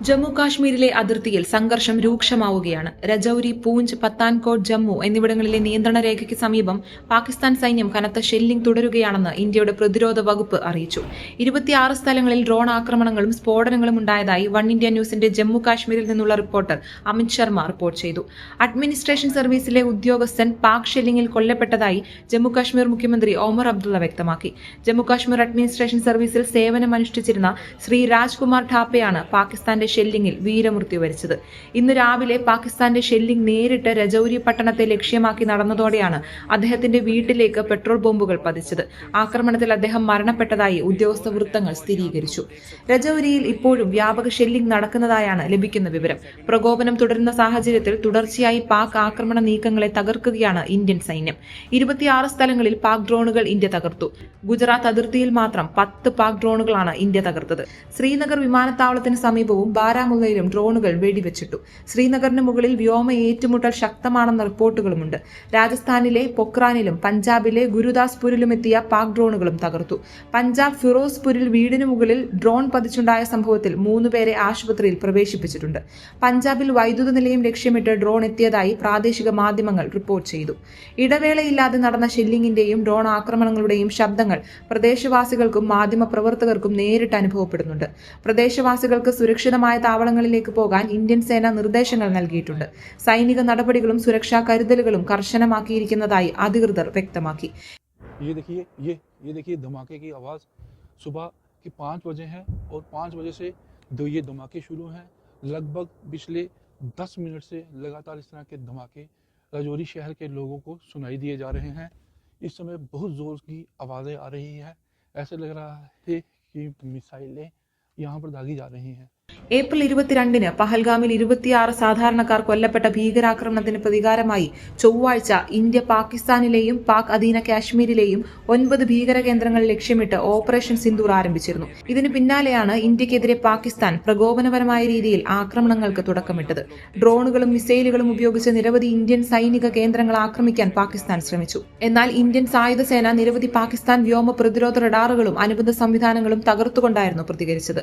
ജമ്മു കാശ്മീരിലെ അതിർത്തിയിൽ സംഘർഷം രൂക്ഷമാവുകയാണ്. രജൌരി പൂഞ്ച് പത്താൻകോട്ട് ജമ്മു എന്നിവിടങ്ങളിലെ നിയന്ത്രണ രേഖയ്ക്ക് സമീപം പാകിസ്ഥാൻ സൈന്യം കനത്ത ഷെല്ലിംഗ് തുടരുകയാണെന്ന് ഇന്ത്യയുടെ പ്രതിരോധ വകുപ്പ് അറിയിച്ചു. ഇരുപത്തിയാറ് സ്ഥലങ്ങളിൽ ഡ്രോൺ ആക്രമണങ്ങളും സ്ഫോടനങ്ങളും ഉണ്ടായതായി വൺ ഇന്ത്യ ന്യൂസിന്റെ ജമ്മു കാശ്മീരിൽ നിന്നുള്ള റിപ്പോർട്ടർ അമിത് ശർമ്മ റിപ്പോർട്ട് ചെയ്തു. അഡ്മിനിസ്ട്രേഷൻ സർവീസിലെ ഉദ്യോഗസ്ഥൻ പാക് ഷെല്ലിംഗിൽ കൊല്ലപ്പെട്ടതായി ജമ്മു കാശ്മീർ മുഖ്യമന്ത്രി ഓമർ അബ്ദുള്ള വ്യക്തമാക്കി. ജമ്മു കാശ്മീർ അഡ്മിനിസ്ട്രേഷൻ സർവീസിൽ സേവനമനുഷ്ഠിച്ചിരുന്ന ശ്രീ രാജ്കുമാർ ഠാപ്പയാണ് പാകിസ്ഥാന്റെ ഷെല്ലിംഗിൽ വീരമൃത്യു വരിച്ചത്. ഇന്ന് രാവിലെ പാകിസ്ഥാന്റെ ഷെല്ലിംഗ് നേരിട്ട് രജൌരി പട്ടണത്തെ ലക്ഷ്യമാക്കി നടന്നതോടെയാണ് അദ്ദേഹത്തിന്റെ വീട്ടിലേക്ക് പെട്രോൾ ബോംബുകൾ പതിച്ചത്. ആക്രമണത്തിൽ അദ്ദേഹം മരണപ്പെട്ടതായി ഉദ്യോഗസ്ഥ വൃത്തങ്ങൾ സ്ഥിരീകരിച്ചു. രജൌരിയിൽ ഇപ്പോഴും വ്യാപക ഷെല്ലിംഗ് നടക്കുന്നതായാണ് ലഭിക്കുന്ന വിവരം. പ്രകോപനം തുടരുന്ന സാഹചര്യത്തിൽ തുടർച്ചയായി പാക് ആക്രമണ നീക്കങ്ങളെ തകർക്കുകയാണ് ഇന്ത്യൻ സൈന്യം. ഇരുപത്തിയാറ് സ്ഥലങ്ങളിൽ പാക് ഡ്രോണുകൾ ഇന്ത്യ തകർത്തു. ഗുജറാത്ത് അതിർത്തിയിൽ മാത്രം പത്ത് പാക് ഡ്രോണുകളാണ് ഇന്ത്യ തകർത്തത്. ശ്രീനഗർ വിമാനത്താവളത്തിന് സമീപവും ബാരാമുള്ളയിലും ഡ്രോണുകൾ വെടിവെച്ചിട്ടു. ശ്രീനഗറിന് മുകളിൽ വ്യോമ ഏറ്റുമുട്ടൽ ശക്തമാണെന്ന റിപ്പോർട്ടുകളുമുണ്ട്. രാജസ്ഥാനിലെ പൊക്രാനിലും പഞ്ചാബിലെ ഗുരുദാസ്പൂരിലും എത്തിയ പാക് ഡ്രോണുകളും തകർത്തു. പഞ്ചാബ് ഫിറോസ്പൂരിൽ വീടിന് മുകളിൽ ഡ്രോൺ പതിച്ചുണ്ടായ സംഭവത്തിൽ മൂന്നുപേരെ ആശുപത്രിയിൽ പ്രവേശിപ്പിച്ചിട്ടുണ്ട്. പഞ്ചാബിൽ വൈദ്യുത നിലയം ലക്ഷ്യമിട്ട് ഡ്രോൺ എത്തിയതായി പ്രാദേശിക മാധ്യമങ്ങൾ റിപ്പോർട്ട് ചെയ്തു. ഇടവേളയില്ലാതെ നടന്ന ഷെല്ലിംഗിന്റെയും ഡ്രോൺ ആക്രമണങ്ങളുടെയും ശബ്ദങ്ങൾ പ്രദേശവാസികൾക്കും മാധ്യമ പ്രവർത്തകർക്കും നേരിട്ട് അനുഭവപ്പെടുന്നുണ്ട്. പ്രദേശവാസികൾക്ക് സുരക്ഷിതമായ താവളങ്ങളിലേക്ക് പോകാൻ ഇന്ത്യൻ സേന നിർദ്ദേശങ്ങൾ നൽകിയിട്ടുണ്ട് സൈനിക നടപടികളും സുരക്ഷാ കരുതലുകളും കർശനമാക്കിയിരിക്കുന്നതായി അധികൃതർ വ്യക്തമാക്കി ये देखिए ये ये देखिए धमाके की आवाज़ सुबह की पाँच बजे है और पाँच बजे से दो ये धमाके शुरू हैं लगभग पिछले दस मिनट से लगातार इस तरह के धमाके राजौरी शहर के लोगों को सुनाई दिए जा रहे हैं इस समय बहुत ज़ोर की आवाज़ें आ रही हैं ऐसे लग रहा है कि मिसाइलें यहाँ पर दागी जा रही हैं ഏപ്രിൽ ഇരുപത്തിരണ്ടിന് പഹൽഗാമിൽ ഇരുപത്തിയാറ് സാധാരണക്കാർ കൊല്ലപ്പെട്ട ഭീകരാക്രമണത്തിന് പ്രതികാരമായി ചൊവ്വാഴ്ച ഇന്ത്യ പാകിസ്ഥാനിലെയും പാക് അധീന കാശ്മീരിലെയും ഒൻപത് ഭീകര കേന്ദ്രങ്ങൾ ലക്ഷ്യമിട്ട് ഓപ്പറേഷൻ സിന്ദൂർ ആരംഭിച്ചിരുന്നു. ഇതിന് പിന്നാലെയാണ് ഇന്ത്യക്കെതിരെ പാകിസ്ഥാൻ പ്രകോപനപരമായ രീതിയിൽ ആക്രമണങ്ങൾക്ക് തുടക്കമിട്ടത്. ഡ്രോണുകളും മിസൈലുകളും ഉപയോഗിച്ച് നിരവധി ഇന്ത്യൻ സൈനിക കേന്ദ്രങ്ങൾ ആക്രമിക്കാൻ പാകിസ്ഥാൻ ശ്രമിച്ചു. എന്നാൽ ഇന്ത്യൻ സായുധ സേന നിരവധി പാകിസ്ഥാൻ വ്യോമ പ്രതിരോധ റഡാറുകളും അനുബന്ധ സംവിധാനങ്ങളും തകർത്തുകൊണ്ടായിരുന്നു പ്രതികരിച്ചത്.